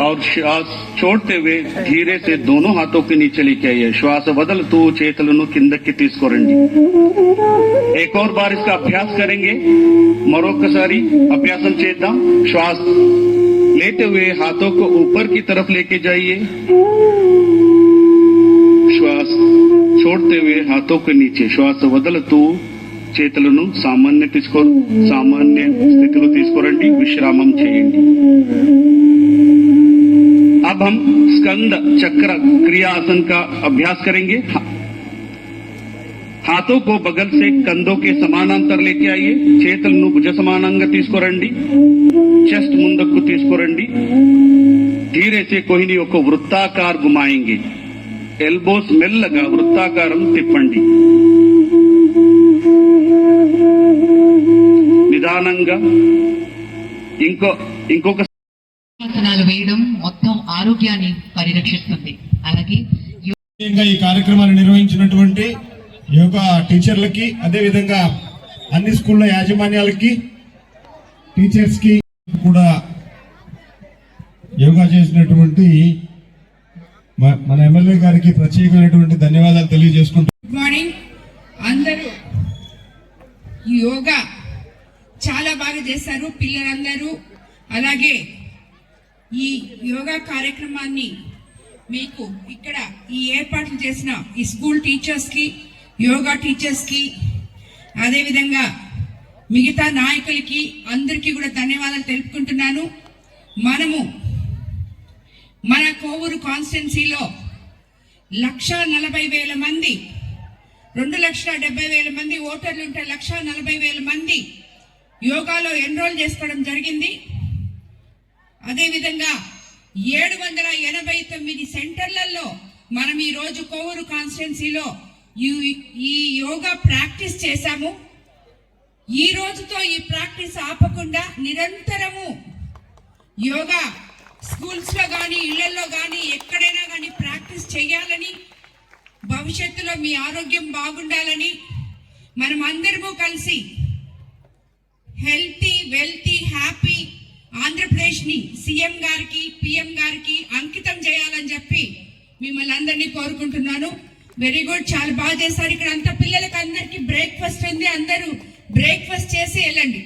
और श्वास छोड़ते हुए धीरे से दोनों हाथों के नीचे लेके आइए। श्वास बदल, तू चेतल किंदक की तीसुकोरंडी एक और बार इसका अभ्यास करेंगे। मरोकसारी अभ्यास चेतम श्वास लेते हुए हाथों को ऊपर की तरफ़ लेके जाइए। श्वास छोड़ते हुए हाथों के नीचे। श्वास बदल, तू చేతులను సామాన్య తీసుకో సామాన్య స్థితిలో తీసుకోరండి విశ్రామం చేయండి अब हम स्कंद चक्र क्रिया आसन का अभ्यास करेंगे हा- हाथों को बगल से कंधों के समानांतर लेके आइए చేతులను భుజ సమానంగా తీసుకోరండి చెస్ట్ ముందుకు తీసుకోరండి ధీరే से कोहिनी ఒక వృత్తాకార్ గుమాయింగే ఎల్బోస్ మెల్లగా వృత్తాకారం తిప్పండి నిదానంగా ఇంకో ఇంకొక వేయడం మొత్తం ఆరోగ్యాన్ని పరిరక్షిస్తుంది. అలాగే ఈ కార్యక్రమాన్ని నిర్వహించినటువంటి యోగా టీచర్లకి అదే విధంగా అన్ని స్కూళ్ళ యాజమాన్యాలకి టీచర్స్కి కూడా యోగా చేసినటువంటి మన ఎమ్మెల్యే గారికి ప్రత్యేకమైనటువంటి ధన్యవాదాలు తెలియజేసుకుంటూ గుడ్ మార్నింగ్ అందరూ ఈ యోగా చాలా బాగా చేశారు పిల్లలందరూ. అలాగే ఈ యోగా కార్యక్రమాన్ని మీకు ఇక్కడ ఈ ఏర్పాట్లు చేసిన ఈ స్కూల్ టీచర్స్కి యోగా టీచర్స్కి అదేవిధంగా మిగతా నాయకులకి అందరికీ కూడా ధన్యవాదాలు తెలుపుకుంటున్నాను. మనము మన కోవూరు కాన్స్టిట్యున్సీలో లక్ష నలభై వేల మంది రెండు లక్షల డెబ్బై వేల మంది ఓటర్లు ఉంటే లక్ష నలభై వేల మంది యోగాలో ఎన్రోల్ చేసుకోవడం జరిగింది. అదేవిధంగా ఏడు వందల ఎనభై తొమ్మిది సెంటర్లలో మనం ఈ రోజు కోవూరు కాన్స్టిట్యున్సీలో ఈ- ఈ యోగా ప్రాక్టీస్ చేశాము. ఈ రోజుతో ఈ ప్రాక్టీస్ ఆపకుండా నిరంతరము యోగా స్కూల్స్లో కానీ ఇళ్ళలో కానీ ఎక్కడైనా కానీ ప్రాక్టీస్ చేయాలని భవిష్యత్తులో మీ ఆరోగ్యం బాగుండాలని మనం అందరము కలిసి హెల్తీ వెల్తీ హ్యాపీ ఆంధ్రప్రదేశ్ని సీఎం గారికి పిఎం గారికి అంకితం చేయాలని చెప్పి మిమ్మల్ని అందరినీ కోరుకుంటున్నాను. వెరీ గుడ్ చాలా బాగా చేశారు. ఇక్కడ అంతా పిల్లలకి అందరికి బ్రేక్ఫాస్ట్ ఉంది. అందరూ బ్రేక్ఫాస్ట్ చేసి వెళ్ళండి.